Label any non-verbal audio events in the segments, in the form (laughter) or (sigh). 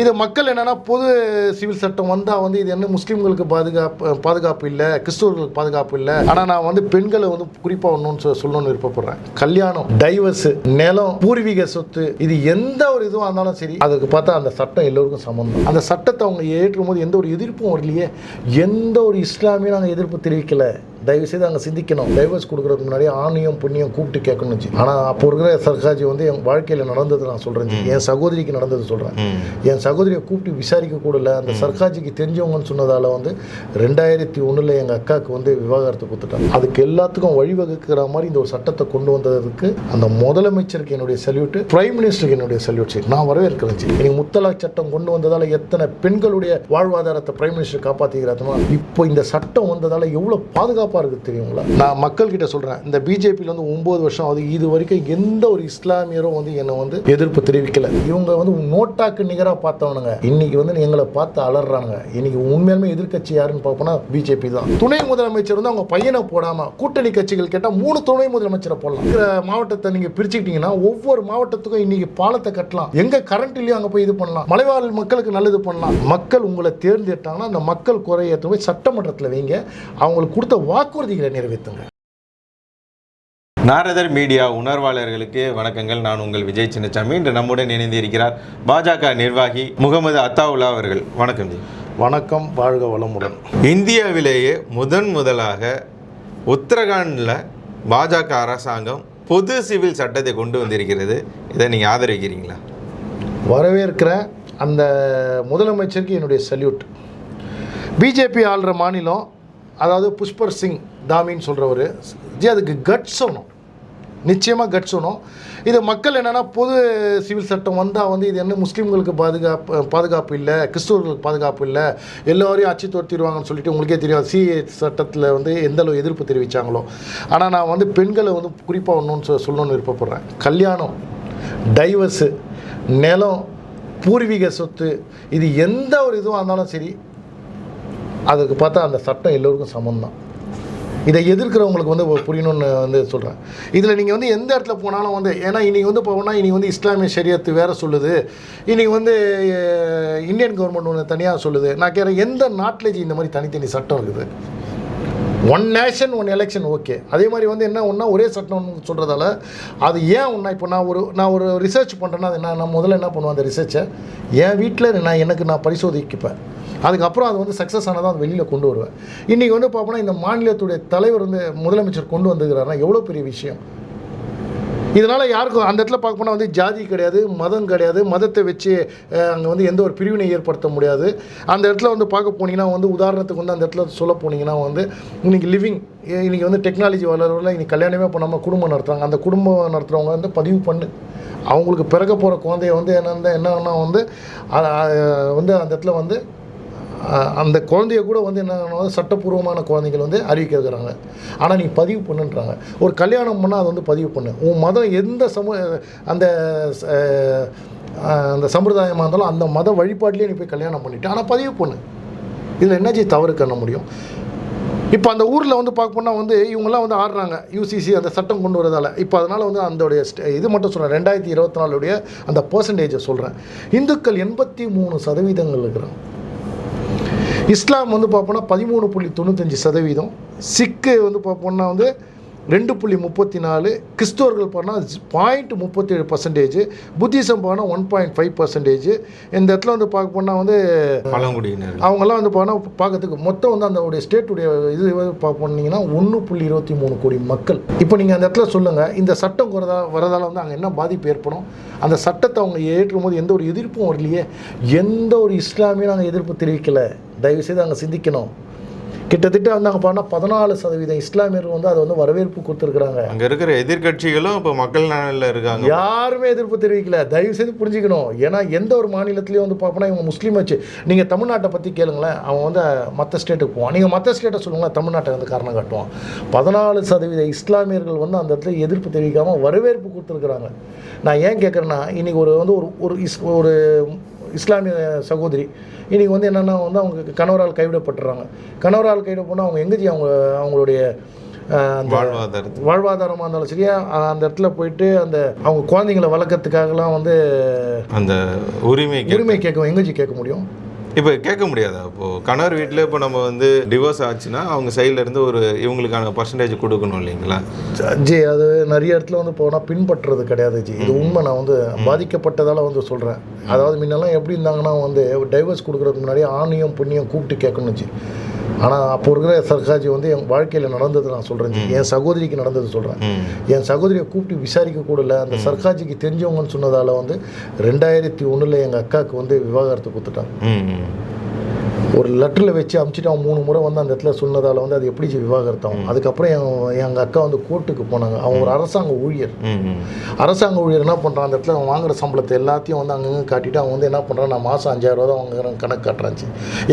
இது மக்கள் என்னென்னா பொது சிவில் சட்டம் வந்தால் வந்து இது என்ன முஸ்லீம்களுக்கு பாதுகாப்பு பாதுகாப்பு இல்லை கிறிஸ்துவர்களுக்கு பாதுகாப்பு இல்லை. ஆனால் நான் வந்து பெண்களை வந்து குறிப்பாக ஒன்றுன்னு சொ- சொல்லணும்னு விருப்பப்படுறேன். கல்யாணம் டைவர்ஸு நிலம் பூர்வீக சொத்து இது எந்த ஒரு இதுவாக இருந்தாலும் சரி அதுக்கு பார்த்தா அந்த சட்டம் எல்லோருக்கும் சம்மந்தம் அந்த சட்டத்தை அவங்க ஏற்றும் போது எந்த ஒரு எதிர்ப்பும் வரலையே. எந்த ஒரு இஸ்லாமியும் நாங்கள் எதிர்ப்பு தெரிவிக்கலை. தயவு செய்து அங்கே சிந்திக்கணும். டைவர்ஸ் கொடுக்கறதுக்கு முன்னாடி ஆணையம் புண்ணியம் கூப்பிட்டு கேட்கணும் ஜி. ஆனா அப்போ இருக்கிற சர்காஜி வந்து என் வாழ்க்கையில நடந்தது நான் சொல்றேன். ஜி. என் சகோதரிக்கு நடந்தது சொல்றேன். என் சகோதரியை கூப்பிட்டு விசாரிக்க கூட இல்லை. அந்த சர்காஜிக்கு தெரிஞ்சவங்கன்னு சொன்னதால வந்து ரெண்டாயிரத்தி ஒண்ணுல எங்க அக்காவுக்கு வந்து விவாகரத்து கொடுத்துட்டாங்க அதுக்கு எல்லாத்துக்கும் வழிவகுக்கிற மாதிரி இந்த ஒரு சட்டத்தை கொண்டு வந்ததுக்கு அந்த முதலமைச்சருக்கு என்னுடைய சல்யூட் பிரைம் மினிஸ்டருக்கு என்னுடைய சல்யூட் நான் வரவேற்கிறேன் ஜி. இன்னைக்கு முத்தலாக் சட்டம் கொண்டு வந்ததால எத்தனை பெண்களுடைய வாழ்வாதாரத்தை பிரைம் மினிஸ்டர் காப்பாத்திக்கிறாருமா இப்போ இந்த சட்டம் வந்ததால எவ்வளவு பாதுகாப்பா இருக்கு தெரியுங்களா? நான் மக்கள் கிட்ட சொல்கிறேன் இந்த பிஜேபியில் வந்து ஒம்பது வருஷம் ஆகுது இது வரைக்கும் எந்த ஒரு இஸ்லாமியரும் வந்து என்னை வந்து எதிர்ப்பு தெரிவிக்கல. இவங்க வந்து நோட்டாக்கு நிகராக பார்த்தவனுங்க. இன்னைக்கு வந்து எங்களை பார்த்து அலறாங்க இன்னைக்கு உண்மையிலுமே எதிர்க்கட்சி யாருன்னு பார்ப்போம்னா பிஜேபி தான். துணை முதலமைச்சர் வந்து அவங்க பையனை போடாம கூட்டணி கட்சிகள் கேட்டால் மூணு துணை முதலமைச்சரை போடலாம். மாவட்டத்தை நீங்க பிரிச்சுக்கிட்டீங்கன்னா ஒவ்வொரு மாவட்டத்துக்கும் இன்னைக்கு பாலத்தை கட்டலாம். எங்க கரண்ட் இல்லையோ அங்க போய் இது பண்ணலாம். மலைவாழ் மக்களுக்கு நல்லது பண்ணலாம். மக்கள் உங்களை தேர்ந்தெடுத்தாங்கன்னா அந்த மக்கள் குறையை போய் சட்டமன்றத்தில் வைங்க. அவங்களுக்கு கொடுத்த வாக்குறுதிகளை நிறைவேற்றுங்க. நாரதர் மீடியா உணர்வாளர்களுக்கு வணக்கங்கள். நான் உங்கள் விஜய் சின்னசாமி இன்று நம்முடன் இணைந்து இருக்கிறார் பாஜக நிர்வாகி முகமது அத்தாவுல்லா அவர்கள். வணக்கம் ஜி. வணக்கம் வாழ்க வளமுடன். இந்தியாவிலேயே முதன் முதலாக உத்தரகாண்டில் பாஜக அரசாங்கம் பொது சிவில் சட்டத்தை கொண்டு வந்திருக்கிறது. இதை நீங்கள் ஆதரிக்கிறீங்களா? வரவேற்கிற அந்த முதலமைச்சருக்கு என்னுடைய சல்யூட் பிஜேபி ஆள்ற மாநிலம் அதாவது புஷ்பர் சிங் தாமின்னு சொல்கிறவர் ஜி அதுக்கு கட்ஸ் வேணும் நிச்சயமாக கட்ஸ் வேணும் இது மக்கள் என்னென்னா பொது சிவில் சட்டம் வந்தால் வந்து இது என்ன முஸ்லீம்களுக்கு பாதுகாப்பு பாதுகாப்பு இல்லை கிறிஸ்துவர்களுக்கு பாதுகாப்பு இல்லை எல்லோரையும் அச்சு துரத்திடுவாங்கன்னு சொல்லிட்டு உங்களுக்கே தெரியும் சிஏ சட்டத்தில் வந்து எந்த அளவு எதிர்ப்பு தெரிவித்தாங்களோ ஆனால் நான் வந்து பெண்களை வந்து குறிப்பாக ஒன்றுன்னு சொ- சொல்லணும்னு விருப்பப்படுறேன். கல்யாணம் டைவர்ஸு நிலம் பூர்வீக சொத்து இது எந்த ஒரு இதுவாக இருந்தாலும் சரி அதுக்கு பார்த்தா அந்த சட்டம் எல்லோருக்கும் சமம் தான் இதை எதிர்க்கிறவங்களுக்கு வந்து புரியணும்னு வந்து சொல்கிறேன் இதில் நீங்கள் வந்து எந்த இடத்துல போனாலும் வந்து ஏன்னா இன்றைக்கி வந்து போனால் இன்றைக்கி வந்து இஸ்லாமிய ஷரியத்து வேறு சொல்லுது. இன்றைக்கி வந்து இந்தியன் கவர்மெண்ட் ஒன்று தனியாக சொல்லுது. நான் கேட்குறேன் எந்த நாட்டிலேஜ் இந்த மாதிரி தனித்தனி சட்டம் இருக்குது? One nation one election okay அதே மாதிரி வந்து என்ன ஒன்றா ஒரே சட்டம்னு சொல்கிறதால அது ஏன் ஒன்றா இப்போ நான் ஒரு நான் ஒரு ரிசர்ச் பண்ணுறேன்னா அது என்ன நான் முதல்ல என்ன பண்ணுவேன் அந்த ரிசர்ச்சை என் வீட்டில் நான் எனக்கு நான் பரிசோதிக்கப்பேன் அதுக்கப்புறம் அது வந்து சக்ஸஸ் ஆனதாக அது வெளியில் கொண்டு வருவேன். இன்றைக்கி வந்து பார்ப்போம்னா இந்த மாநிலத்துடைய தலைவர் வந்து முதலமைச்சர் கொண்டு வந்துக்கிறாருன்னா எவ்வளோ பெரிய விஷயம்? இதனால் யாருக்கும் அந்த இடத்துல பார்க்க போனால் வந்து ஜாதி கிடையாது மதம் கிடையாது மதத்தை வச்சு அங்கே வந்து எந்த ஒரு பிரிவினை ஏற்படுத்த முடியாது. அந்த இடத்துல வந்து பார்க்க போனீங்கன்னா வந்து உதாரணத்துக்கு வந்து அந்த இடத்துல சொல்ல போனீங்கன்னா வந்து இன்னைக்கு லிவிங் இன்றைக்கி வந்து டெக்னாலஜி வளர்வில் இன்றைக்கி கல்யாணமே பண்ணாமல் குடும்பம் நடத்துகிறாங்க அந்த குடும்பம் நடத்துகிறவங்க வந்து பதிவு பண்ணு. அவங்களுக்கு பிறக்க போகிற குழந்தைய வந்து என்னென்ன என்னன்னா வந்து வந்து அந்த இடத்துல வந்து அந்த குழந்தைய கூட வந்து என்ன சட்டப்பூர்வமான குழந்தைகள் வந்து அறிவிக்கிறாங்க ஆனால் நீ பதிவு பண்ணுன்றாங்க. ஒரு கல்யாணம் பண்ணால் அதை வந்து பதிவு பண்ணு. உன் மதம் எந்த சமு அந்த அந்த சம்பிரதாயமாக இருந்தாலும் அந்த மத வழிபாட்டிலே நீ போய் கல்யாணம் பண்ணிட்டு ஆனால் பதிவு பண்ணு. இதில் என்னாச்சு? தவறு பண்ண முடியும். இப்போ அந்த ஊரில் வந்து பார்க்க போனால் வந்து இவங்கெல்லாம் வந்து ஆடுறாங்க. யூசிசி அந்த சட்டம் கொண்டு வரதால். இப்போ அதனால் வந்து அதோடைய இது மட்டும் சொல்கிறேன் ரெண்டாயிரத்தி இருபத்தி நாலுடைய அந்த பர்சன்டேஜை சொல்கிறேன் இந்துக்கள் எண்பத்தி மூணு சதவீதங்கள் இருக்கிறாங்க. இஸ்லாம் வந்து பார்ப்போம்னா பதிமூணு புள்ளி தொண்ணூத்தஞ்சு சதவீதம். சிக்கு வந்து பார்ப்போம்னா வந்து ரெண்டு புள்ளி முப்பத்தி நாலு. கிறிஸ்துவர்கள் போனால் பாயிண்ட் முப்பத்தேழு பர்சன்டேஜ் புத்திசம் போனால் ஒன் பாயிண்ட் ஃபைவ் பர்சன்டேஜ் இந்த இடத்துல வந்து பார்க்க போனால் வந்து பழங்குடியினர் அவங்கெல்லாம் வந்து போனால் பார்க்கறதுக்கு மொத்தம் வந்து அந்த ஸ்டேட்டுடைய இது போனீங்கன்னா ஒன்று புள்ளி இருபத்தி மூணு கோடி மக்கள். இப்போ நீங்கள் அந்த இடத்துல சொல்லுங்கள் இந்த சட்டம் வரதா வரதால வந்து அங்கே என்ன பாதிப்பு ஏற்படும்? அந்த சட்டத்தை அவங்க ஏற்றும் போது எந்த ஒரு எதிர்ப்பும் வரலையே. எந்த ஒரு இஸ்லாமியும் நாங்கள் எதிர்ப்பு தெரிவிக்கல. தயவுசெய்து அங்கே சிந்திக்கணும். கிட்டத்தட்ட வந்து அங்கே போனால் பதினாலு சதவீதம் இஸ்லாமியர்கள் வந்து அதை வந்து வரவேற்பு கொடுத்துருக்குறாங்க. அங்கே இருக்கிற எதிர்க்கட்சிகளும் இப்போ மக்கள் நலனில் இருக்காங்க. யாருமே எதிர்ப்பு தெரிவிக்கல. தயவு செய்து புரிஞ்சுக்கணும். ஏன்னா எந்த ஒரு மாநிலத்திலையும் வந்து பார்ப்போம்னா இவங்க முஸ்லீம் வச்சு நீங்கள் தமிழ்நாட்டை பற்றி கேளுங்களேன். அவன் வந்து மற்ற ஸ்டேட்டுக்கு போவான் நீங்கள் மற்ற ஸ்டேட்டை சொல்லுங்களேன். தமிழ்நாட்டை வந்து காரணம் காட்டுவான் பதினாலு சதவீத இஸ்லாமியர்கள் வந்து அந்த இடத்துல எதிர்ப்பு தெரிவிக்காமல் வரவேற்பு கொடுத்துருக்குறாங்க. நான் ஏன் கேட்குறேன்னா இன்னைக்கு ஒரு வந்து ஒரு ஒரு இஸ் ஒரு இஸ்லாமிய சகோதரி. இன்னைக்கு வந்து என்னென்னா வந்து அவங்க கணவரால் கைவிடப்பட்டுறாங்க. கணவரால் கைவிடப்போனால் அவங்க எங்கே அவங்க அவங்களுடைய வாழ்வாதாரத்து வாழ்வாதாரமாக இருந்தாலும் சரி அந்த இடத்துல போயிட்டு அந்த அவங்க குழந்தைங்களை வளர்க்கறதுக்காகலாம் வந்து அந்த உரிமை உரிமை கேட்க எங்கேஜி கேட்க முடியும்? இப்போ கேட்க முடியாதா? இப்போ கணவர் வீட்டில் இப்போ நம்ம வந்து டிவோர்ஸ் ஆச்சுன்னா அவங்க சைடுல இருந்து ஒரு இவங்களுக்கான பர்சன்டேஜ் கொடுக்கணும் இல்லைங்களா? ஜி அது நிறைய இடத்துல வந்து போனால் பின்பற்றுறது கிடையாது ஜி. இது உண்மை. நான் வந்து பாதிக்கப்பட்டதால் வந்து சொல்கிறேன் அதாவது முன்னெல்லாம் எப்படி இருந்தாங்கன்னா வந்து டைவர்ஸ் கொடுக்குறதுக்கு முன்னாடி ஆணையும் புண்ணியம் கூப்பிட்டு கேட்கணும் ஜி. ஆனால் அப்போ இருக்கிற சர்காஜி வந்து என் வாழ்க்கையில் நடந்தது நான் சொல்கிறேன் என் சகோதரிக்கு நடந்தது சொல்கிறேன் என் சகோதரியை கூப்பிட்டு விசாரிக்க கூடல அந்த சர்காஜிக்கு தெரிஞ்சவங்கன்னு சொன்னதால் வந்து ரெண்டாயிரத்தி ஒன்றில் எங்கள் அக்காவுக்கு வந்து விவாகரத்து கொடுத்துட்டாங்க. ஒரு லெட்டரில் வச்சு அமுச்சிட்டு அவன் மூணு முறை வந்து அந்த இடத்துல சொன்னதால் வந்து அது எப்படி விவாகரத்தாகும் அதுக்கப்புறம் என் எங்கள் அக்கா வந்து கோர்ட்டுக்கு போனாங்க. அவன் ஒரு அரசாங்க ஊழியர். அரசாங்க ஊழியர் என்ன பண்ணுறான் அந்த இடத்துல அவன் வாங்குற சம்பளத்தை எல்லாத்தையும் வந்து அங்கங்கே காட்டிட்டு அவன் வந்து என்ன பண்ணுறான் நான் மாதம் அஞ்சாயிரம் ரூபா தான் வாங்குறேன் கணக்கு காட்டுறாச்சு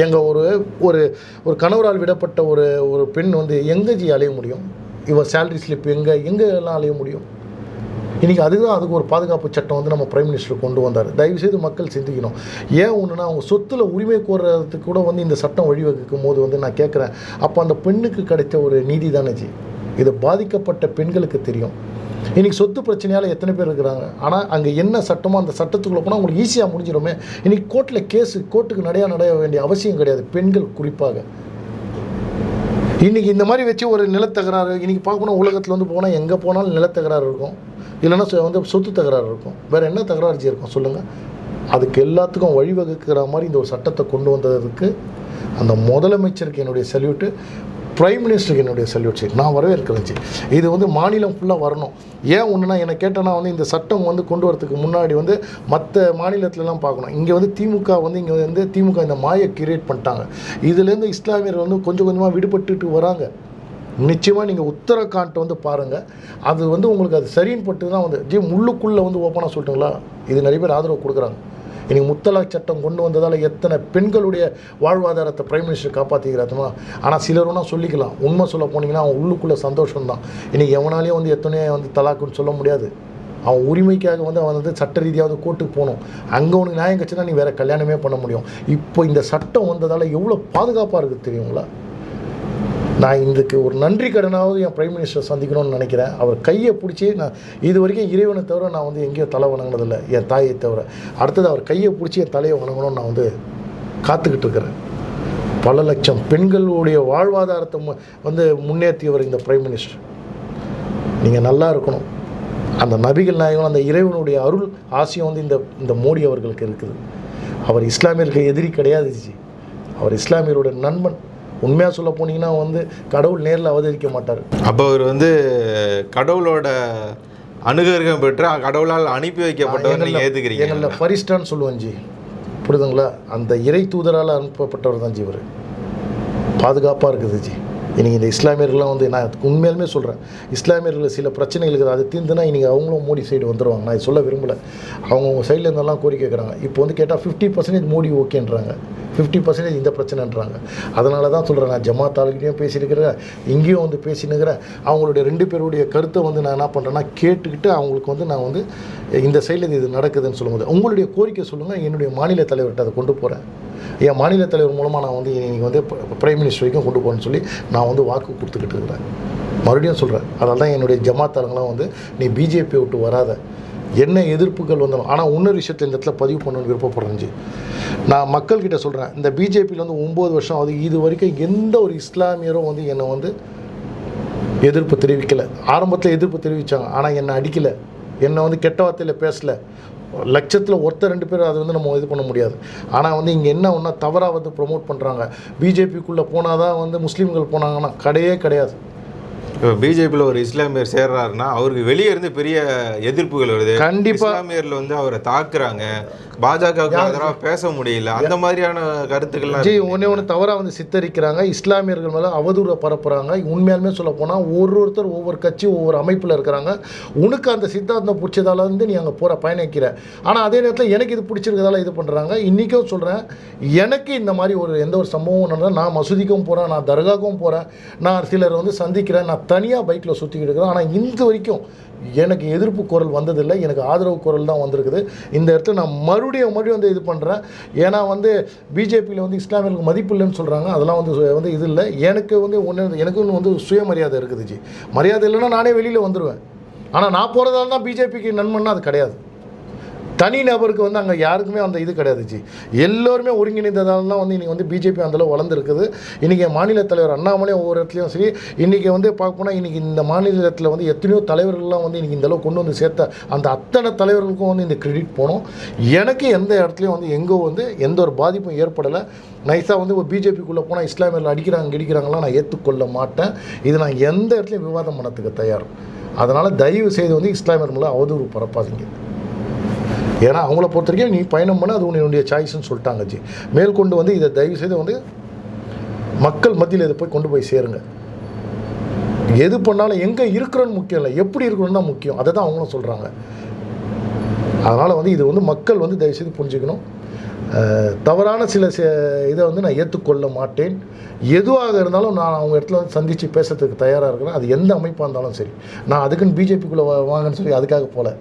எங்கள் ஒரு ஒரு ஒரு கணவரால் விடப்பட்ட ஒரு ஒரு பெண் வந்து எங்கே ஜி அலைய முடியும்? இவன் சேலரி ஸ்லிப் எங்கே எங்கே எல்லாம் அலைய முடியும்? இன்றைக்கி அதுதான் அதுக்கு ஒரு பாதுகாப்பு சட்டம் வந்து நம்ம பிரைம் மினிஸ்டர் கொண்டு வந்தார். தயவுசெய்து மக்கள் சிந்திக்கணும். ஏன் ஒன்றுனா அவங்க சொத்துல உரிமை கோர்றதுக்கு கூட வந்து இந்த சட்டம் வழிவகுக்கும் போது வந்து நான் கேட்குறேன் அப்போ அந்த பெண்ணுக்கு கிடைத்த ஒரு நீதி தானே ஜி? இது பாதிக்கப்பட்ட பெண்களுக்கு தெரியும். இன்றைக்கி சொத்து பிரச்சனையால் எத்தனை பேர் இருக்கிறாங்க? ஆனால் அங்கே என்ன சட்டமோ அந்த சட்டத்துக்குள்ளே போனால் உங்களுக்கு ஈஸியாக முடிஞ்சிடுமே இன்றைக்கி கோர்ட்டில் கேஸு கோர்ட்டுக்கு நடைய நடைய வேண்டிய அவசியம் கிடையாது. பெண்கள் குறிப்பாக. இன்றைக்கி இந்த மாதிரி வச்சு ஒரு நிலத்தகராறு இன்றைக்கி பார்க்கணும் உலகத்தில் வந்து போனால் எங்கே போனாலும் நிலத்தகராறு இருக்கும். இல்லைன்னா வந்து சொத்து தகராறு இருக்கும். வேறு என்ன தகராறு இருக்கும்? சொல்லுங்கள் அதுக்கு எல்லாத்துக்கும் வழிவகுக்கிற மாதிரி இந்த ஒரு சட்டத்தை கொண்டு வந்ததுக்கு அந்த முதலமைச்சருக்கு என்னுடைய சல்யூட்டு பிரைம் மினிஸ்டருக்கு என்னுடைய சல்யூட் நான் வரவே ஜி. இது வந்து மாநிலம் ஃபுல்லாக வரணும். ஏன் ஒன்றுனா என்னை கேட்டேன்னா வந்து இந்த சட்டம் வந்து கொண்டு வரதுக்கு முன்னாடி வந்து மற்ற மாநிலத்திலலாம் பார்க்கணும். இங்கே வந்து திமுக வந்து இங்கே வந்து திமுக இந்த மாயை கிரியேட் பண்ணிட்டாங்க. இதுலேருந்து இஸ்லாமியர்கள் வந்து கொஞ்சம் கொஞ்சமாக விடுபட்டுட்டு வராங்க. நிச்சயமாக நீங்கள் உத்தரகாண்ட் வந்து பாருங்கள் அது வந்து உங்களுக்கு அது சரின்னு பட்டு தான் வந்து ஜி முள்ளுக்குள்ளே வந்து ஓப்பனாக சொல்லட்டுங்களா? இது நிறைய பேர் ஆதரவு கொடுக்குறாங்க. இனி முத்தலாக் சட்டம் கொண்டு வந்ததால் எத்தனை பெண்களுடைய வாழ்வாதாரத்தை பிரைம் மினிஸ்டர் காப்பாற்றிக்கிறாருமா ஆனால் சிலரும்னா சொல்லிக்கலாம். உண்மை சொல்ல போனீங்கன்னா அவன் உள்ளுக்குள்ளே சந்தோஷம் தான் இன்றைக்கி எவனாலேயும் வந்து எத்தனையோ வந்து தலாக்குன்னு சொல்ல முடியாது. அவன் உரிமைக்காக வந்து அவன் வந்து சட்ட ரீதியாக வந்து கோர்ட்டுக்கு போகணும். அங்கே உனக்கு நியாயம் கட்சினா நீ வேறு கல்யாணமே பண்ண முடியும். இப்போ இந்த சட்டம் வந்ததால் எவ்வளோ பாதுகாப்பாக இருக்குது தெரியுங்களா? நான் இதுக்கு ஒரு நன்றி கடனாவது என் பிரைம் மினிஸ்டர் சந்திக்கணும்னு நினைக்கிறேன். அவர் கையை பிடிச்சி நான் இது வரைக்கும் இறைவனை தவிர நான் வந்து எங்கேயும் தலை வணங்கினதில்லை. என் தாயை தவிர. அடுத்தது அவர் கையை பிடிச்சி என் தலையை வணங்கணும்னு நான் வந்து காத்துக்கிட்டு இருக்கிறேன். பல லட்சம் பெண்களுடைய வாழ்வாதாரத்தை மு- வந்து முன்னேற்றியவர் இந்த பிரைம் மினிஸ்டர் நீங்கள் நல்லா இருக்கணும். அந்த நபிகள் நாயகம் அந்த இறைவனுடைய அருள் ஆசையும் வந்து இந்த இந்த மோடி அவர்களுக்கு இருக்குது. அவர் இஸ்லாமியர்களுக்கு எதிரி கிடையாது ஜி. அவர் இஸ்லாமியருடைய நண்பன். உண்மையாக சொல்ல போனீங்கன்னா வந்து கடவுள் நேரில் அவதரிக்க மாட்டார். அப்போ அவர் வந்து கடவுளோட அனுகிரகம் பெற்று கடவுளால் அனுப்பி வைக்கப்பட்டவர் நீங்கள் ஏற்றுக்கிறீங்க எங்களில் ஃபரிஸ்டான்னு சொல்லுவேன் ஜி. புரியுதுங்களா? அந்த இறை தூதரால் அனுப்பப்பட்டவர் தான் ஜி இவர். பாதுகாப்பாக இருக்குது ஜி. இன்றைக்கி இந்த இஸ்லாமியர்கள்லாம் வந்து நான் உண்மையாலுமே சொல்கிறேன் இஸ்லாமியர்கள் சில பிரச்சனைகள் அதை அது தீர்ந்துனா இன்றைக்கி அவங்களும் மோடி சைடு வந்துடுவாங்க நான் சொல்ல விரும்பலை. அவங்கவுங்க சைடில் இருந்தெல்லாம் கோரிக்கை கேட்குறாங்க இப்போ வந்து கேட்டால் ஃபிஃப்டி பர்சன்டேஜ் மோடி ஓகேன்றாங்க ஃபிஃப்டி பர்சன்டேஜ் இந்த பிரச்சனைன்றாங்க. அதனால தான் சொல்கிறேன் நான் ஜமாத் ஆளுகிட்டையும் பேசியிருக்கிறேன். இங்கேயும் வந்து பேசினுக்கிறேன். அவங்களுடைய ரெண்டு பேருடைய கருத்தை வந்து நான் என்ன பண்ணுறேன்னா கேட்டுக்கிட்டு அவங்களுக்கு வந்து நான் வந்து இந்த சைடில் இது நடக்குதுன்னு சொல்லும்போது உங்களுடைய கோரிக்கை சொல்லுங்கள் என்னுடைய மாநில தலைவர்கிட்ட அதை கொண்டு போகிறேன் என் மாநில தலைவர் மூலமாக நான் வந்து இன்றைக்கி வந்து பிரைம் மினிஸ்டர் வரைக்கும் கொண்டு போகணும்னு சொல்லி நான் வந்து வாக்கு கொடுத்துக்கிட்டு இருக்கிறேன். மறுபடியும் சொல்கிறேன் அதனால தான் என்னுடைய ஜமாத்தாளங்களாம் வந்து நீ பிஜேபி விட்டு வராத. என்ன எதிர்ப்புகள் வந்தாலும் ஆனால் இன்னொரு விஷயத்தில் இந்த இடத்துல பதிவு பண்ணணும்னு விருப்பப்படுறேன் நான் மக்கள்கிட்ட சொல்கிறேன் இந்த பிஜேபியில் வந்து ஒம்பது வருஷம் ஆகுது இது வரைக்கும் எந்த ஒரு இஸ்லாமியரும் வந்து என்னை வந்து எதிர்ப்பு தெரிவிக்கலை. ஆரம்பத்தில் எதிர்ப்பு தெரிவித்தாங்க ஆனால் என்னை அடிக்கலை. என்னை வந்து கெட்ட வார்த்தையில் பேசலை. லட்சத்தில் ஒருத்தர் ரெண்டு பேர் அதை வந்து நம்ம இது பண்ண முடியாது. ஆனால் வந்து இங்கே என்ன ஒன்றா தவறாக வந்து ப்ரொமோட் பண்ணுறாங்க பிஜேபிக்குள்ளே போனால் தான் வந்து முஸ்லீம்கள் போனாங்கன்னா கிடையே கிடையாது. இப்போ பிஜேபியில் ஒரு இஸ்லாமியர் சேர்றாருன்னா அவருக்கு வெளியே இருந்து பெரிய எதிர்ப்புகள் வருது. கண்டிப்பா. இஸ்லாமியர்ல வந்து அவரை தாக்குறாங்க. பாஜகவுக்கு ஆதரவாக பேச முடியல. அந்த மாதிரியான கருத்துக்கள்லாம் ஜி. ஒன்றே ஒன்று தவறாக வந்து சித்தரிக்கிறாங்க. இஸ்லாமியர்கள் மேலே அவதூறை பரப்புகிறாங்க உண்மையாலுமே சொல்ல போனால் ஒரு ஒருத்தர் ஒவ்வொரு கட்சி ஒவ்வொரு அமைப்பில் இருக்கிறாங்க. உனக்கு அந்த சித்தாந்தம் பிடிச்சதால வந்து நீ அங்கே போகிற பயணிக்கிற. ஆனால் அதே நேரத்தில் எனக்கு இது பிடிச்சிருக்கதால இது பண்ணுறாங்க இன்றைக்கும் சொல்கிறேன் எனக்கு இந்த மாதிரி ஒரு எந்த ஒரு சம்பவம் நான் மசூதிக்கும் போகிறேன் நான் தர்காவுக்கும் போகிறேன் நான் சிலர் வந்து சந்திக்கிறேன் நான் தனியாக பைக்கில் சுற்றிக்கிட்டு இருக்கிறோம் ஆனால் இந்த வரைக்கும் எனக்கு எதிர்ப்பு குரல் வந்ததில்லை. எனக்கு ஆதரவு குரல் தான் வந்திருக்குது. இந்த இடத்துல நான் மறுபடியும் மறுபடியும் வந்து இது பண்ணுறேன் ஏன்னா வந்து பிஜேபியில் வந்து இஸ்லாமியர்களுக்கு மதிப்பு இல்லைன்னு சொல்கிறாங்க அதெல்லாம் வந்து சு- வந்து இது இல்லை. எனக்கு வந்து ஒன்று எனக்கு ஒன்று வந்து சுயமரியாதை இருக்குது ஜி. மரியாதை இல்லைன்னா நானே வெளியில் வந்துடுவேன் ஆனால் நான் போகிறதால தான் பிஜேபிக்கு நன்மைன்னா அது கிடையாது. தனி நபருக்கு வந்து அங்கே யாருக்குமே அந்த இது கிடையாதுச்சு எல்லோருமே ஒருங்கிணைந்ததால் தான் வந்து இன்றைக்கி வந்து பிஜேபி அந்தளவு வளர்ந்துருக்குது. இன்றைக்கி மாநில தலைவர் அண்ணாமலை ஒவ்வொரு இடத்துலையும் சரி இன்றைக்கி வந்து பார்க்க போனால் இன்றைக்கி இந்த மாநிலத்தில் வந்து எத்தனையோ தலைவர்கள்லாம் வந்து இன்றைக்கி இந்தளவு கொண்டு வந்து சேர்த்த அந்த அத்தனை தலைவர்களுக்கும் வந்து இந்த கிரெடிட் போகணும் எனக்கு எந்த இடத்துலையும் வந்து எங்கோ வந்து எந்த ஒரு பாதிப்பும் ஏற்படலை. நைஸாக வந்து ஒரு பிஜேபிக்குள்ளே போனால் இஸ்லாமியர்கள் அடிக்கிறாங்க இடிக்கிறாங்களாம் நான் ஏற்றுக்கொள்ள மாட்டேன். இது நான் எந்த இடத்துலையும் விவாதம் பண்ணத்துக்கு தயார். அதனால் தயவு செய்து வந்து இஸ்லாமியர் மேலே அவதூறு பரப்பாதீங்க. ஏன்னா அவங்கள பொறுத்த வரைக்கும் நீ பயணம் பண்ண அது உன்னுடைய சாய்ஸ்ன்னு சொல்லிட்டாங்க ஜி. மேற்கொண்டு வந்து இதை தயவு செய்து வந்து மக்கள் மத்தியில் இதை போய் கொண்டு போய் சேருங்க. எது பண்ணாலும் எங்கே இருக்கிறோன்னு முக்கியம் இல்லை எப்படி இருக்கணும்னு தான் முக்கியம். அதை தான் அவங்களும் சொல்கிறாங்க அதனால் வந்து இது வந்து மக்கள் வந்து தயவு செய்து புரிஞ்சுக்கணும் தவறான சில இதை வந்து நான் ஏற்றுக்கொள்ள மாட்டேன். எதுவாக இருந்தாலும் நான் அவங்க இடத்துல வந்து சந்தித்து பேசுறதுக்கு தயாராக இருக்கிறேன். அது எந்த அமைப்பாக இருந்தாலும் சரி. நான் அதுக்குன்னு பிஜேபிக்குள்ளே வாங்கன்னு சொல்லி அதுக்காக போகல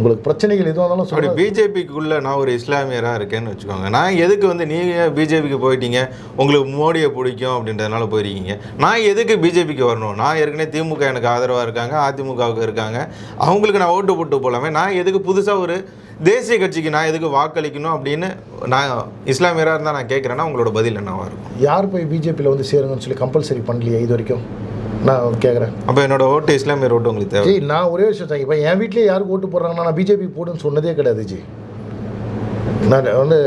உங்களுக்கு பிரச்சனைகள் எதுவாக இருந்தாலும் அப்படி பிஜேபிக்குள்ள நான் ஒரு இஸ்லாமியராக இருக்கேன்னு வச்சுக்கோங்க. நான் எதுக்கு வந்து நீங்கள் பிஜேபிக்கு போயிட்டீங்க? உங்களுக்கு மோடியை பிடிக்கும் அப்படின்றதுனால போயிருக்கீங்க. நான் எதுக்கு பிஜேபிக்கு வரணும்? நான் ஏற்கனவே திமுக எனக்கு ஆதரவாக இருக்காங்க அதிமுகவுக்கு இருக்காங்க. அவங்களுக்கு நான் ஓட்டு போட்டு போகலாமே நான் எதுக்கு புதுசாக ஒரு தேசிய கட்சிக்கு நான் எதுக்கு வாக்களிக்கணும் அப்படின்னு நான் இஸ்லாமியராக இருந்தால் நான் கேட்குறேன்னா உங்களோட பதில் என்னவா இருக்கும்? யார் போய் பிஜேபியில் வந்து சேருங்கன்னு சொல்லி கம்பல்சரி பண்ணலையே இது வரைக்கும்? நான் கேட்குறேன் அப்போ என்னோட ஓட்டு இஸ்லாமியர் ஓட்டு உங்களுக்கு தேவை? ஜி நான் ஒரே விஷயம் சொல்றேன். இப்போ என் வீட்லேயே யாருக்கு ஓட்டு போடுறாங்கன்னா நான் பிஜேபி போடுன்னு சொன்னதே கிடையாது ஜி. நான் வந்து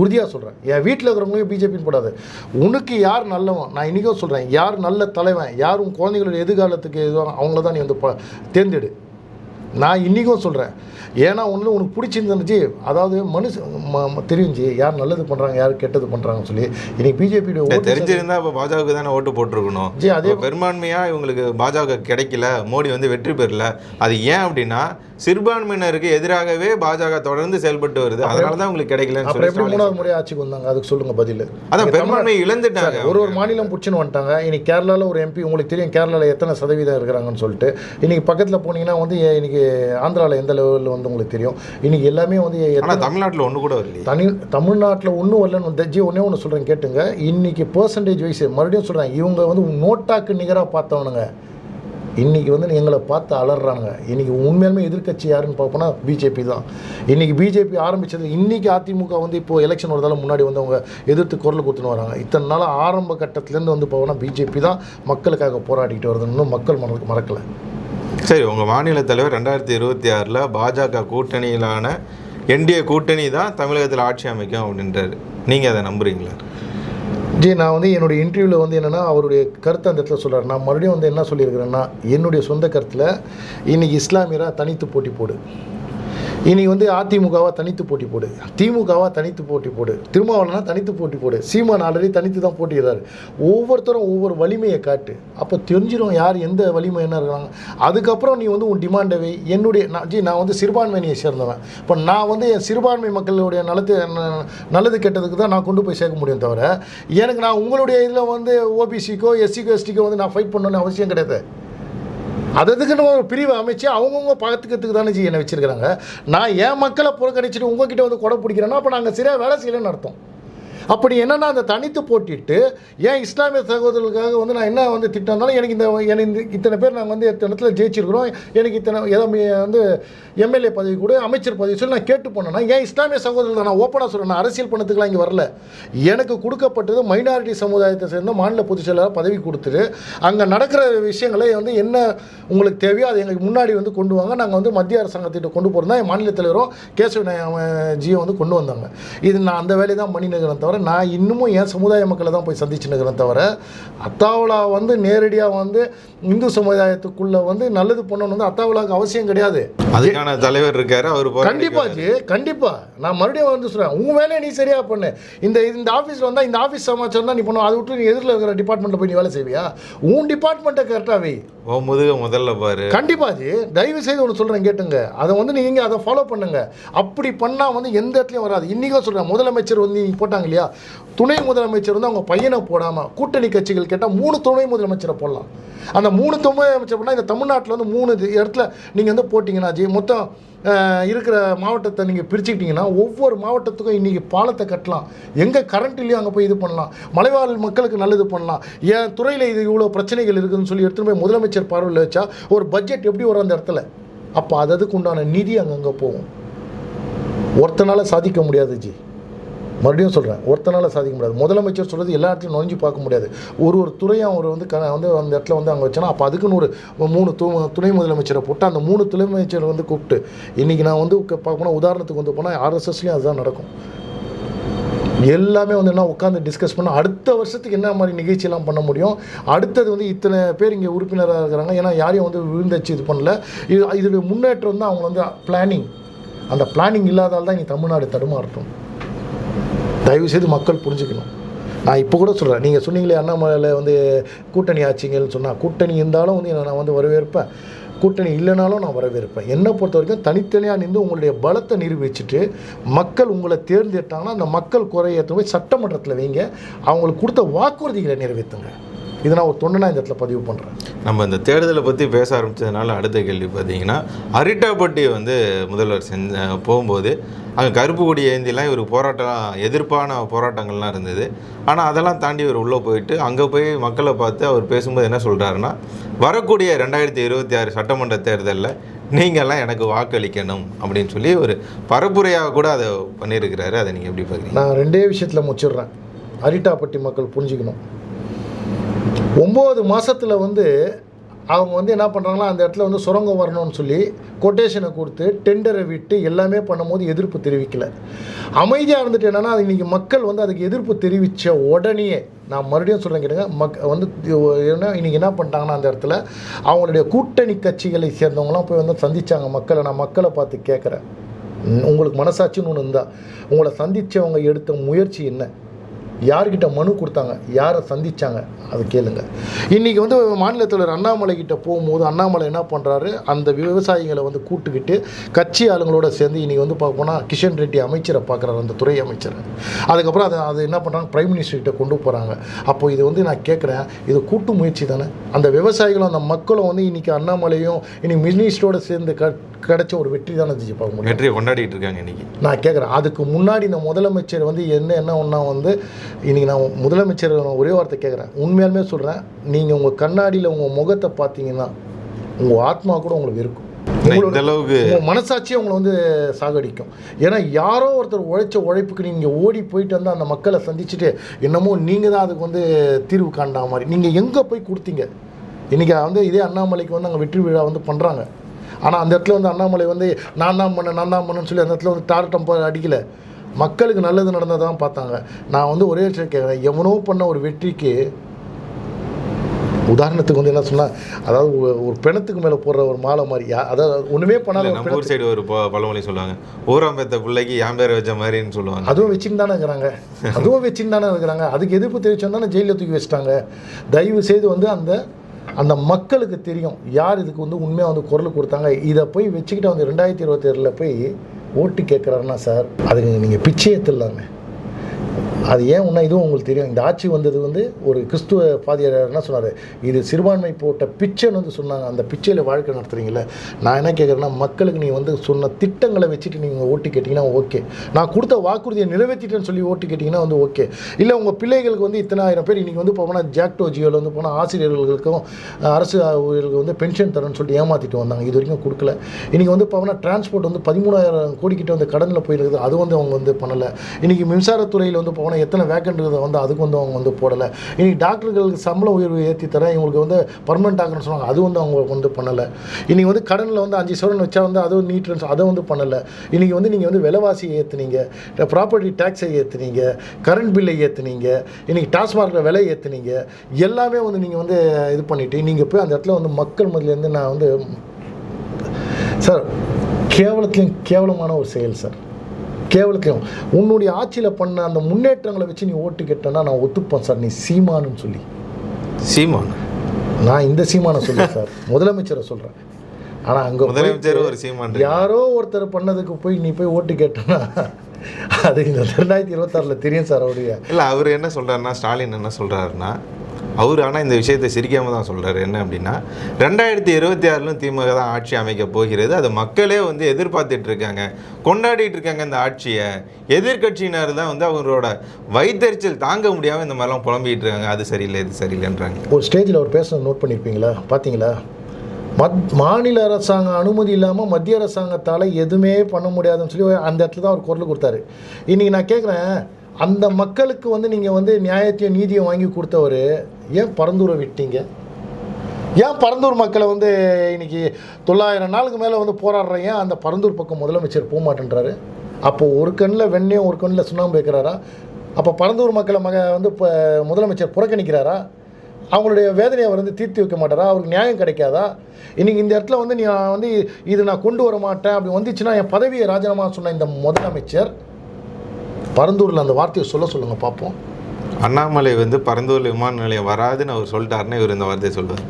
உறுதியாக சொல்கிறேன் என் வீட்டில் இருக்கிறவங்களையும் பிஜேபின்னு போடாது. உனக்கு யார் நல்லவன்? நான் இன்றைக்கும் சொல்கிறேன் யார் நல்ல தலைவன்? யார் உன் குழந்தைங்களோட எதிர்காலத்துக்கு எதுவாக அவங்கள தான் நீ வந்து ப தேர்ந்தெடு. நான் இன்றைக்கும் சொல்கிறேன் ஏன்னா ஒன்று உனக்கு பிடிச்சிருந்துச்சு அதாவது மனுஷ ம- ம- தெரியும் ஜி யார் நல்லது பண்ணுறாங்க யார் கெட்டது பண்ணுறாங்கன்னு சொல்லி இன்னைக்கு பிஜேபியோட ஓட்டு தெரிஞ்சிருந்தா இப்போ பாஜகவுக்கு தானே ஓட்டு போட்டிருக்கணும். ஜி அதே இப்போ பெரும்பான்மையா இவங்களுக்கு பாஜக கிடைக்கல மோடி வந்து வெற்றி பெறல. அது ஏன் அப்படின்னா சிறுபான்மையினருக்கு எதிராகவே பாஜக தொடர்ந்து செயல்பட்டு வருது. அதனால தான் உங்களுக்கு கிடைக்கலன்னு சொல்லி மூணாவது முறையாக ஆட்சிக்கு வந்தாங்க? அதுக்கு சொல்லுங்க பதில். அதான் பெரும்பான்மை இழந்துட்டாங்க ஒரு ஒரு மாநிலம் பிடிச்சின்னு வந்துட்டாங்க. இன்னைக்கு கேரளாவில் ஒரு எம்பி உங்களுக்கு தெரியும் கேரளாவில் எத்தனை சதவீதம் இருக்கிறாங்கன்னு சொல்லிட்டு. இன்னைக்கு பக்கத்தில் போனீங்கன்னா வந்து இன்னைக்கு ஆந்திராவில் எந்த லெவலில் வந்து உங்களுக்கு தெரியும்? இன்னைக்கு எல்லாமே வந்து தமிழ்நாட்டுல ஒண்ணு கூட வரலையே. தனி தமிழ்நாட்டில் ஒன்றும் வரலன்னு வந்து ஜி ஒன்றே ஒன்று சொல்கிறேன் கேட்டுங்க. இன்னைக்கு பர்சன்டேஜ் வைஸ் மறுபடியும் சொல்கிறேன் இவங்க வந்து நோட்டாக்கு நிகராக பார்த்தவனுங்க. இன்னைக்கு வந்து எங்களை பார்த்து அலறானுங்க. இன்னைக்கு உண்மையாலுமே எதிர்க்கட்சி யாருன்னு பார்ப்போம்னா பிஜேபி தான். இன்னைக்கு பிஜேபி ஆரம்பிச்சது இன்னைக்கு அதிமுக வந்து இப்போ எலெக்ஷன் வரதால முன்னாடி வந்து அவங்க எதிர்த்து குரல் கொடுத்துன்னு வராங்க. இத்தனை நாள் ஆரம்ப கட்டத்துலேருந்து வந்து போவோம்னா பிஜேபி தான் மக்களுக்காக போராடிட்டு வருதுன்னு மக்கள் மறக்க மறக்கலை. சரி உங்க மாநில தலைவர் ரெண்டாயிரத்தி இருபத்தி ஆறில் பாஜக கூட்டணியிலான என்டிஏ கூட்டணி தான் தமிழகத்தில் ஆட்சி அமைக்கும் அப்படின்றாரு. நீங்கள் அதை நம்புறீங்களா? ஜி நான் வந்து என்னுடைய இன்டர்வியூவில் வந்து என்னென்னா அவருடைய கருத்தை அந்த இடத்துல சொல்கிறார் நான் மறுபடியும் வந்து என்ன சொல்லியிருக்கிறேன்னா என்னுடைய சொந்த கருத்தில் இன்றைக்கி இஸ்லாமியராக தனித்து போட்டி போடு. இனி வந்து அதிமுகவாக தனித்து போட்டி போடு. திமுகவாக தனித்து போட்டி போடு. திருமாவளனா தனித்து போட்டி போடு. சீமான் ஆல்ரெடி தனித்து தான் போட்டிடுறாரு ஒவ்வொருத்தரும் ஒவ்வொரு வலிமையை காட்டு. அப்போ தெரிஞ்சிடும் யார் எந்த வலிமை என்ன இருக்கிறாங்க அதுக்கப்புறம் நீ வந்து உன் டிமாண்டை வை என்னுடைய நான் ஜி நான் வந்து சிறுபான்மையை சேர்ந்தவன். இப்போ நான் வந்து என் சிறுபான்மை மக்களுடைய நலத்து நல்லது கெட்டதுக்கு தான் நான் கொண்டு போய் சேர்க்க முடியும் தவிர எனக்கு நான் உங்களுடைய இதில் வந்து ஓபிசிக்கோ எஸ்சிக்கோ எஸ்டிக்கோ வந்து நான் ஃபைட் பண்ணணும்னு அவசியம் கிடையாது. அதுக்குன்னு ஒரு பிரிவை அமைச்சு அவங்கவுங்க பார்த்துக்கிறதுக்கு தானே செய்ய என்னை வச்சிருக்கிறாங்க. நான் என் மக்களை புறக்கணிச்சிட்டு உங்ககிட்ட வந்து கொடை பிடிக்கிறேன்னா அப்போ நாங்கள் சரியாக வேலை செய்யலைன்னு அர்த்தம். அப்படி என்னன்னா அந்த தனித்து போட்டிட்டு ஏன் இஸ்லாமிய சகோதரர்களுக்காக வந்து நான் என்ன வந்து திட்டம் இருந்தாலும் எனக்கு இந்த எனக்கு இத்தனை பேர் நாங்கள் வந்து இத்தனை இடத்துல ஜெயிச்சிருக்கிறோம் எனக்கு இத்தனை ஏதோ வந்து எம்எல்ஏ பதவி கூட அமைச்சர் பதவி சொல்லி நான் கேட்டு போனேன்னா ஏன் இஸ்லாமிய சகோதரர்கள் நான் ஓப்பனாக சொல்கிறேன் நான் அரசியல் பண்ணதுக்குலாம் இங்கே வரல. எனக்கு கொடுக்கப்பட்டது மைனாரிட்டி சமுதாயத்தை சேர்ந்த மாநில பொதுச் செயலாளர் பதவி கொடுத்துட்டு அங்கே நடக்கிற விஷயங்களை வந்து என்ன உங்களுக்கு தேவையோ அதை எங்களுக்கு முன்னாடி வந்து கொண்டு வாங்க நாங்கள் வந்து மத்திய அரசாங்கத்திட்ட கொண்டு போகிறோம் தான் என் மாநில தலைவரும் கேசவ ஜியை வந்து கொண்டு வந்தாங்க. இது நான் அந்த வேலையை தான் பண்ணினுக்கிறேன் தவிர நான் இன்னமும் என் சமுதாய மக்களை தான் போய் இருக்கிறேன் தவிர அத்தாவலா வந்து நேரடியாக வந்து இந்து சமுதாயத்துக்குள்ளே வந்து நல்லது பண்ணணும் வந்து அத்தாவலாவுக்கு அவசியம் கிடையாது. அதுக்கான தலைவர் இருக்காரு அவர் கண்டிப்பா ஜி கண்டிப்பா. நான் மறுபடியும் வந்து சொல்றேன் உன் வேலையை நீ சரியா பண்ணு. இந்த இந்த ஆஃபீஸில் வந்தா இந்த ஆஃபீஸ் சமாச்சாரம் தான் நீ பண்ணும் அதை விட்டு நீ எதிரில் இருக்கிற டிபார்ட்மெண்ட்டில் போய் நீ வேலை செய்வியா? உன் டிபார்ட்மெண்ட்டை கரெக்டாக வை. முதுக முதல்ல பாரு. கண்டிப்பா ஜி. தயவு செய்து ஒன்று சொல்கிறேன் கேட்டுங்க. அதை வந்து நீங்கள் அதை ஃபாலோ பண்ணுங்க. அப்படி பண்ணால் வந்து எந்த இடத்துலையும் வராது. இன்றைக்கும் சொல்கிறேன் முதலமைச்சர் வந்து நீங்க போட்டாங்க இல்லையா? துணை முதலமைச்சர் வந்து அவங்க பையனை போடாமல் கூட்டணி கட்சிகள் கேட்டால் மூணு துணை முதலமைச்சரை போடலாம். அந்த மூணு துணை அமைச்சர் இந்த தமிழ்நாட்டில் வந்து மூணு இது இடத்துல நீங்கள் வந்து போட்டிங்கன்னா ஜி மொத்தம் இருக்கிற மாவட்டத்தை நீங்கள் பிரிச்சுக்கிட்டிங்கன்னா ஒவ்வொரு மாவட்டத்துக்கும் இன்றைக்கி பாலத்தை கட்டலாம். எங்கே கரண்ட் இல்லையோ அங்கே போய் இது பண்ணலாம். மலைவாழ் மக்களுக்கு நல்லது பண்ணலாம். என் துறையில் இது இவ்வளோ பிரச்சனைகள் இருக்குதுன்னு சொல்லி எடுத்துகிட்டு போய் முதலமைச்சர் பார்வையில் வச்சா ஒரு பட்ஜெட் எப்படி வரும் அந்த இடத்துல? அப்போ அது அதுக்கு உண்டான நிதி அங்கங்கே போகும். ஒருத்தனால சாதிக்க முடியாது ஜி. மறுபடியும் சொல்கிறேன் ஒருத்தனால சாதிக்க முடியாது. முதலமைச்சர் சொல்கிறது எல்லா இடத்துலையும் நுழைஞ்சு பார்க்க முடியாது. ஒரு ஒரு துறையும் அவர் வந்து க வந்து அந்த இடத்துல வந்து அங்கே வச்சோன்னா அப்போ அதுக்குன்னு ஒரு மூணு து துணை முதலமைச்சரை போட்டு அந்த மூணு துணைமைச்சரை வந்து கூப்பிட்டு இன்றைக்கி நான் வந்து பார்க்க போனால் உதாரணத்துக்கு வந்து போனால் ஆர்எஸ்எஸ்லேயும் அதுதான் நடக்கும். எல்லாமே வந்து என்ன உட்காந்து டிஸ்கஸ் பண்ண அடுத்த வருஷத்துக்கு என்ன மாதிரி நிகழ்ச்சியெல்லாம் பண்ண முடியும்? அடுத்தது வந்து இத்தனை பேர் இங்கே உறுப்பினராக இருக்கிறாங்க. ஏன்னா யாரையும் வந்து விழுந்தச்சு இது பண்ணல. இது இதோடைய முன்னேற்றம் தான் அவங்க வந்து பிளானிங் அந்த பிளானிங் இல்லாதால் தான் இங்கே தமிழ்நாடு தடுமாறட்டும். தயவுசெய்து மக்கள் புரிஞ்சுக்கணும். நான் இப்போ கூட சொல்கிறேன் நீங்கள் சொன்னீங்களே அண்ணாமலையில் வந்து கூட்டணி ஆட்சிங்கன்னு சொன்னால் கூட்டணி இருந்தாலும் வந்து நான் வந்து வரவேற்பேன். கூட்டணி இல்லைனாலும் நான் வரவேற்பேன். என்னை பொறுத்த வரைக்கும் தனித்தனியாக நின்று உங்களுடைய பலத்தை நிரூபிச்சுட்டு மக்கள் உங்களை தேர்ந்தெடுத்தாங்கன்னா அந்த மக்கள் குறையத்தை போய் சட்டமன்றத்தில் வைங்க. அவங்களுக்கு கொடுத்த வாக்குறுதிகளை நிறைவேற்றுங்க. இதை நான் ஒரு தொண்டனா இந்த இடத்துல பதிவு பண்ணுறேன் நம்ம இந்த தேர்தலை பற்றி பேச ஆரம்பிச்சதுனால அடுத்த கேள்வி பார்த்தீங்கன்னா அரிட்டாப்பட்டி வந்து முதல்வர் செஞ்ச போகும்போது அங்கே கருப்பு கொடி ஏந்திலாம் இவர் போராட்டம் எதிர்ப்பான போராட்டங்கள்லாம் இருந்தது. ஆனால் அதெல்லாம் தாண்டி இவர் உள்ளே போயிட்டு அங்கே போய் மக்களை பார்த்து அவர் பேசும்போது என்ன சொல்கிறாருன்னா வரக்கூடிய ரெண்டாயிரத்தி இருபத்தி ஆறு சட்டமன்ற தேர்தலில் நீங்கள்லாம் எனக்கு வாக்களிக்கணும் அப்படின்னு சொல்லி ஒரு பரப்புரையாக கூட அதை பண்ணியிருக்கிறாரு. அதை நீங்கள் எப்படி பார்க்குறீங்க? நான் ரெண்டே விஷயத்தில் முச்சிடுறேன். அரிட்டாப்பட்டி மக்கள் புரிஞ்சுக்கணும். ஒம்பது மாதத்தில் வந்து அவங்க வந்து என்ன பண்ணுறாங்கன்னா அந்த இடத்துல வந்து சுரங்கம் வரணும்னு சொல்லி கொட்டேஷனை கொடுத்து டெண்டரை விட்டு எல்லாமே பண்ணும்போது எதிர்ப்பு தெரிவிக்கல. அமைதியாக இருந்துட்டு என்னென்னா அது இன்னைக்கு மக்கள் வந்து அதுக்கு எதிர்ப்பு தெரிவித்த உடனேயே நான் மறுபடியும் சொல்கிறேன் கேட்டுங்க மக் வந்து என்ன இன்னைக்கு என்ன பண்ணிட்டாங்கன்னா அந்த இடத்துல அவங்களுடைய கூட்டணி கட்சிகளை சேர்ந்தவங்களாம் போய் வந்து சந்தித்தாங்க மக்களை. நான் மக்களை பார்த்து கேட்குறேன் உங்களுக்கு மனசாட்சின்னு ஒன்று இருந்தால் உங்களை சந்தித்தவங்க எடுத்த முயற்சி என்ன? யார்கிட்ட மனு கொடுத்தாங்க யாரை சந்திச்சாங்க அது கேளுங்க. இன்றைக்கி வந்து மாநில தலைவர் அண்ணாமலை கிட்ட போகும்போது அண்ணாமலை என்ன பண்ணுறாரு அந்த விவசாயிகளை வந்து கூட்டுக்கிட்டு கட்சி ஆளுங்களோட சேர்ந்து இன்றைக்கி வந்து பார்க்க போனால் கிஷன் ரெட்டி அமைச்சரை பார்க்குறாரு அந்த துறை அமைச்சரை. அதுக்கப்புறம் அதை அது என்ன பண்ணுறாங்க பிரைம் மினிஸ்டர் கிட்ட கொண்டு போகிறாங்க அப்போ இது வந்து நான் கேட்குறேன் இது கூட்டு முயற்சி தானே? அந்த விவசாயிகளும் அந்த மக்களும் வந்து இன்றைக்கி அண்ணாமலையும் இன்னைக்கு மினிஸ்டரோட சேர்ந்து க கிடைச்ச ஒரு வெற்றி தானே பார்க்க முடியும். வெற்றியை கொண்டாடிட்டு இருக்காங்க இன்னைக்கு. நான் கேட்குறேன் அதுக்கு முன்னாடி இந்த முதலமைச்சர் வந்து என்ன என்ன ஒன்றா வந்து இன்றைக்கி நான் முதலமைச்சர் ஒரே வார்த்தை கேட்குறேன் உண்மையாலுமே சொல்கிறேன் நீங்கள் உங்கள் கண்ணாடியில் உங்கள் முகத்தை பார்த்தீங்கன்னா உங்கள் ஆத்மா கூட உங்களுக்கு இருக்கும். இந்த அளவுக்கு உங்கள் மனசாட்சியே உங்களை வந்து சாகடிக்கும். ஏன்னா யாரோ ஒருத்தர் உழைச்ச உழைப்புக்கு நீங்கள் ஓடி போயிட்டு வந்து அந்த மக்களை சந்திச்சுட்டு என்னமோ நீங்கள் தான் அதுக்கு வந்து தீர்வு காண்டா மாதிரி. நீங்கள் எங்கே போய் கொடுத்தீங்க? இன்றைக்கி வந்து இதே அண்ணாமலைக்கு வந்து அங்கே வெற்றி விழா வந்து பண்ணுறாங்க ஆனால் அந்த இடத்துல வந்து அண்ணாமலை வந்து நான் தான் பண்ணேன் நான் தான் பண்ணேன்னு சொல்லி அந்த இடத்துல வந்து டார்டம் அடிக்கலை. மக்களுக்கு நல்லது நடந்ததான் பார்த்தாங்க. நான் வந்து ஒரே விஷயம் கேட்குறேன் எவனோ பண்ண ஒரு வெற்றிக்கு உதாரணத்துக்கு வந்து என்ன சொன்னால் அதாவது ஒரு- பிணத்துக்கு மேலே போடுற ஒரு மாலை மாதிரி அதாவது ஒன்றுமே பண்ணாத நம்ம ஊர் சைடு ஒரு பழமொழி சொல்லுவாங்க. ஊராம் பெத்த பிள்ளைக்கு என் பேர் வச்ச மாதிரின்னு சொல்லுவாங்க. அதுவும் வச்சுன்னு தானே இருக்கிறாங்க. அதுவும் வச்சுன்னு தானே இருக்கிறாங்க. அதுக்கு எதிர்ப்பு தெரிவிச்சோம் ஜெயிலில் தூக்கி வச்சிட்டாங்க. தயவு செய்து வந்து அந்த அந்த மக்களுக்கு தெரியும். யார் இதுக்கு வந்து உண்மையாக வந்து குரல் கொடுத்தாங்க. இதை போய் வச்சுக்கிட்டு வந்து ரெண்டாயிரத்தி இருபத்தேழில் போய் ஓட்டு கேட்குறாருன்னா சார் அதுக்கு நீங்கள் பிச்சையே தில்லாங்க அது ஏன் ஒன்றா இதுவும் உங்களுக்கு தெரியும்? இந்த ஆட்சி வந்தது வந்து ஒரு கிறிஸ்துவ பாதியார் என்ன சொன்னார் இது சிறுபான்மை போட்ட பிச்சைன்னு வந்து சொன்னாங்க. அந்த பிச்சையில் வாழ்க்கை நடத்துறீங்களே நான் என்ன கேட்குறேன்னா மக்களுக்கு நீங்கள் வந்து சொன்ன திட்டங்களை வச்சுட்டு நீங்கள் ஓட்டு கேட்டிங்கன்னா ஓகே. நான் கொடுத்த வாக்குறுதியை நிறைவேற்றிட்டேன்னு சொல்லி ஓட்டு கேட்டிங்கன்னா வந்து ஓகே. இல்லை உங்கள் பிள்ளைகளுக்கு வந்து இத்தனை ஆயிரம் பேர் இன்றைக்கி வந்து போனால் ஜாக்டோ ஜியோவில் வந்து போனால் ஆசிரியர்களுக்கும் அரசு ஊழியர்களுக்கு வந்து பென்ஷன் தரேன்னு சொல்லிட்டு ஏமாற்றிட்டு வந்தாங்க. இது வரைக்கும் கொடுக்கல. இன்றைக்கி வந்து போனால் டிரான்ஸ்போர்ட் வந்து பதிமூணாயிரம் கோடிக்கிட்ட வந்து கடனில் போயிருக்குது. அது வந்து அவங்க வந்து பண்ணலை. இன்றைக்கி மின்சாரத்துறையில் வந்து போனால் எத்தனை வேக்கண்ட் இருக்குது வந்து அதுக்கு வந்து அவங்க வந்து போடலை. இன்றைக்கி டாக்டர்களுக்கு சம்பள உயர்வு ஏற்றி தரேன் இவங்களுக்கு வந்து பர்மனெண்ட் ஆகணும்னு சொன்னாங்க. அது வந்து அவங்க வந்து பண்ணலை. இன்றைக்கி வந்து கடனில் வந்து அஞ்சு சவரன் வச்சா வந்து அதுவும் நீட் அதை வந்து பண்ணலை. இன்றைக்கி வந்து நீங்கள் வந்து விலைவாசியை ஏற்றுனீங்க ப்ராப்பர்ட்டி டேக்ஸை ஏற்றுனீங்க கரண்ட் பில்லை ஏற்றுனீங்க இன்றைக்கி டாஸ்மார்க்கில் விலை ஏற்றுனீங்க எல்லாமே வந்து நீங்கள் வந்து இது பண்ணிவிட்டு நீங்கள் போய் அந்த இடத்துல வந்து மக்கள் மதிலேருந்து நான் வந்து சார் கேவலத்துலேயும் கேவலமான ஒரு செயல் சார். கேவலத்தையும் உன்னுடைய ஆட்சியில் பண்ண அந்த முன்னேற்றங்களை வச்சு நீ ஓட்டு கேட்டேன்னா நான் ஒத்துப்பேன் சார். நீ சீமானுன்னு சொல்லி. சீமான்? நான் இந்த சீமானை சொல்லுவேன் சார். முதலமைச்சரை சொல்கிறேன் ஆனால் அங்கே முதலமைச்சர் ஒரு சீமான். யாரோ ஒருத்தர் பண்ணதுக்கு போய் நீ போய் ஓட்டு கேட்டேன்னா அது இந்த ரெண்டாயிரத்தி இருபத்தாறில் தெரியும் சார் அவருடைய. இல்லை அவர் என்ன சொல்கிறாருன்னா ஸ்டாலின் என்ன சொல்கிறாருன்னா அவர் ஆனால் இந்த விஷயத்தை சிரிக்காம தான் சொல்கிறார் என்ன அப்படின்னா ரெண்டாயிரத்தி இருபத்தி ஆறிலும் திமுக தான் ஆட்சி அமைக்க போகிறது. அது மக்களே வந்து எதிர்பார்த்துட்டு இருக்காங்க. கொண்டாடிட்டு இருக்காங்க இந்த ஆட்சியை. எதிர்கட்சியினர் தான் வந்து அவங்களோட வைத்தறிச்சல் தாங்க முடியாமல் இந்த மாதிரிலாம் புலம்பிகிட்டு இருக்காங்க. அது சரியில்லை இது சரியில்லைன்றாங்க. ஒரு ஸ்டேஜில் அவர் பேசுனது நோட் பண்ணியிருப்பீங்களா பார்த்தீங்களா மத் மாநில அரசாங்கம் அனுமதி இல்லாமல் மத்திய அரசாங்கத்தால் எதுவுமே பண்ண முடியாதுன்னு சொல்லி அந்த இடத்துல தான் அவர் குரல் கொடுத்தாரு. இன்றைக்கி நான் கேட்குறேன் அந்த மக்களுக்கு வந்து நீங்கள் வந்து நியாயத்தையும் நீதியும் வாங்கி கொடுத்தவர் ஏன் பரந்தூரை விட்டீங்க? ஏன் பரந்தூர் மக்களை வந்து இன்னைக்கு தொள்ளாயிரம் நாளுக்கு மேலே வந்து போராடுற ஏன் அந்த பரந்தூர் பக்கம் முதலமைச்சர் போக மாட்டேன்றாரு? அப்போது ஒரு கண்ணில் வெண்ணையும் ஒரு கண்ணில் சுண்ணாம்பு வைக்கிறாரா? அப்போ பரந்தூர் மக்களை மக வந்து இப்போ முதலமைச்சர் புறக்கணிக்கிறாரா? அவங்களுடைய வேதனையை அவர் வந்து தீர்த்து வைக்க மாட்டாரா? அவருக்கு நியாயம் கிடைக்காதா? இன்றைக்கி இந்த இடத்துல வந்து நீ வந்து இது நான் கொண்டு வர மாட்டேன். அப்படி வந்துச்சுன்னா என் பதவியை ராஜினாமா சொன்ன இந்த முதலமைச்சர் பரந்தூரில் அந்த வார்த்தையை சொல்ல சொல்லுங்கள் பார்ப்போம். அண்ணாமலை வந்து பரந்தூர் விமான நிலையம் வராதுன்னு அவர் சொல்லிட்டாருன்னு இவர் இந்த வார்த்தையை சொல்லுவார்.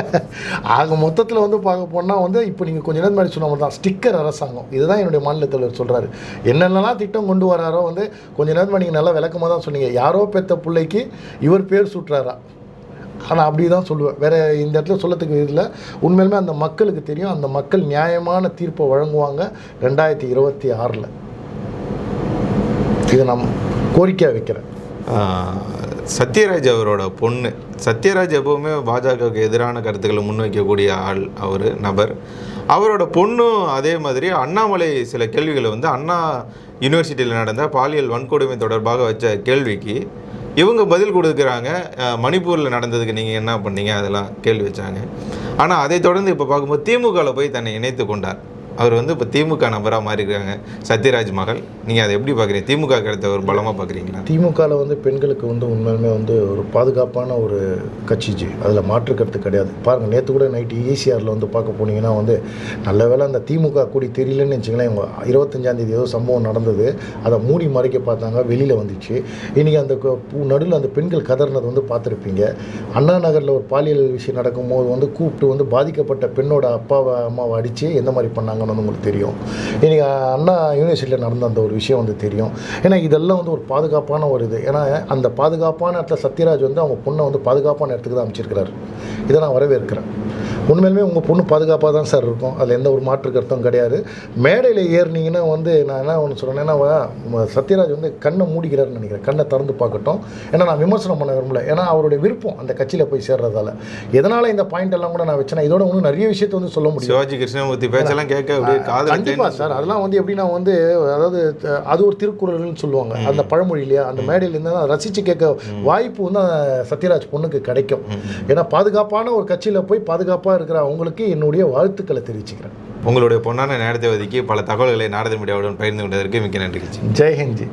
(laughs) ஆக மொத்தத்தில் வந்து பார்க்க போனால் வந்து இப்போ நீங்கள் கொஞ்ச நேரம் மாதிரி சொன்ன மாதிரி தான் ஸ்டிக்கர் அரசாங்கம். இதுதான் என்னுடைய மாநில தலைவர் சொல்கிறாரு என்னென்னலாம் திட்டம் கொண்டு வராரோ வந்து கொஞ்ச நேரமாக நீங்கள் நல்லா விளக்கமாக தான் சொன்னீங்க. யாரோ பெற்ற பிள்ளைக்கு இவர் பேர் சுட்டுறாரா? ஆனால் அப்படி தான் சொல்லுவேன். வேறு இந்த இடத்துல சொல்லத்துக்கு இதில் உண்மையிலுமே அந்த மக்களுக்கு தெரியும். அந்த மக்கள் நியாயமான தீர்ப்பை வழங்குவாங்க ரெண்டாயிரத்தி இருபத்தி ஆறில். இதை நான் கோரிக்கையாக வைக்கிறேன். சத்யராஜ் அவரோட பொண்ணு. சத்யராஜ் எப்பவுமே பாஜகவுக்கு எதிரான கருத்துக்களை முன்வைக்கக்கூடிய ஆள் அவர் நபர். அவரோட பொண்ணும் அதே மாதிரி அண்ணாமலை சில கேள்விகளை வந்து அண்ணா யூனிவர்சிட்டியில் நடந்த பாலியல் வன்கொடுமை தொடர்பாக வச்ச கேள்விக்கு இவங்க பதில் கொடுக்குறாங்க. மணிப்பூரில் நடந்ததுக்கு நீங்கள் என்ன பண்ணீங்க? அதெல்லாம் கேள்வி வச்சாங்க. ஆனால் அதை தொடர்ந்து இப்போ பார்க்கும்போது திமுகவில் போய் தன்னை இணைத்து கொண்டார். அவர் வந்து இப்போ திமுக நபராக மாறியிருக்காங்க. சத்யராஜ் மகள் நீங்கள் அதை எப்படி பார்க்குறீங்க திமுக கிடைத்த ஒரு பலமாக பார்க்குறீங்களா திமுகவில் வந்து பெண்களுக்கு வந்து உண்மையுமே வந்து ஒரு பாதுகாப்பான ஒரு கட்சிச்சு அதில் மாற்று கருத்து கிடையாது. பாருங்கள் நேற்று கூட நைட்டு ஈசிஆரில் வந்து பார்க்க போனீங்கன்னா வந்து நல்ல வேளை அந்த திமுக கூடி தெரியலன்னு வச்சுங்களேன் இவங்க இருபத்தஞ்சாந்தேதி ஏதோ சம்பவம் நடந்தது. அதை மூடி மறைக்க பார்த்தாங்க வெளியில் வந்துச்சு. இன்றைக்கி அந்த நடுவில் அந்த பெண்கள் கதறினது வந்து பார்த்துருப்பீங்க. அண்ணா நகரில் ஒரு பாலியல் விஷயம் நடக்கும்போது வந்து கூப்பிட்டு வந்து பாதிக்கப்பட்ட பெண்ணோட அப்பாவை அம்மாவை அடித்து எந்த மாதிரி பண்ணாங்க? வந்து உங்களுக்கு தெரியும். இன்றைக்கி அண்ணா யூனிவர்சிட்டியில் நடந்த அந்த ஒரு விஷயம் வந்து தெரியும். ஏன்னா இதெல்லாம் வந்து ஒரு பாதுகாப்பான ஒரு இது. ஏன்னா அந்த பாதுகாப்பான இடத்துல சத்யராஜ் வந்து அவங்க பொண்ணை வந்து பாதுகாப்பான இடத்துக்கு தான் அமைச்சிருக்கிறாரு இதை நான் வரவேற்கிறேன். உண்மையிலுமே உங்கள் பொண்ணு பாதுகாப்பாக தான் சார் இருக்கும். அதில் எந்த ஒரு மாற்று கருத்தும் கிடையாது. மேடையில் ஏறினீங்கன்னா வந்து நான் என்ன ஒன்று சொல்கிறேன் ஏன்னா சத்யராஜ் வந்து கண்ணை மூடிக்கிறாருன்னு நினைக்கிறேன். கண்ணை திறந்து பார்க்கட்டும். ஏன்னா நான் விமர்சனம் பண்ண விரும்பல. ஏன்னா அவருடைய விருப்பம் அந்த கட்சியில் போய் சேர்றதால. எதனால் இந்த பாயிண்ட் எல்லாம் கூட நான் வச்சேன்னா இதோட இன்னும் நிறைய விஷயத்தை வந்து சொல்ல முடியும். சிவாஜி கிருஷ்ணமூர்த்தி பேச்செல்லாம் கேட்க அப்படியே காதல் கண்டிப்பா சார். அதெல்லாம் வந்து எப்படின்னா வந்து அதாவது அது ஒரு திருக்குறள்னு சொல்லுவாங்க. அந்த பழமொழி இல்லையா? அந்த மேடையில் இருந்து தான் ரசித்து கேட்க வாய்ப்பு வந்து சத்யராஜ் பொண்ணுக்கு கிடைக்கும். ஏன்னா பாதுகாப்பான ஒரு கட்சியில் போய் பாதுகாப்பாக இருக்கிற அவங்களுக்கு என்னுடைய வாழ்த்துக்களை தெரிவிச்சுக்கிறேன். உங்களுடைய பொன்னான நேரத்தை ஒதுக்கி பல தகவல்களை நாரத மீடியாவுடன் பகிர்ந்து கொண்டதற்கு மிக்க நன்றி ஜெய்ஹிந்த்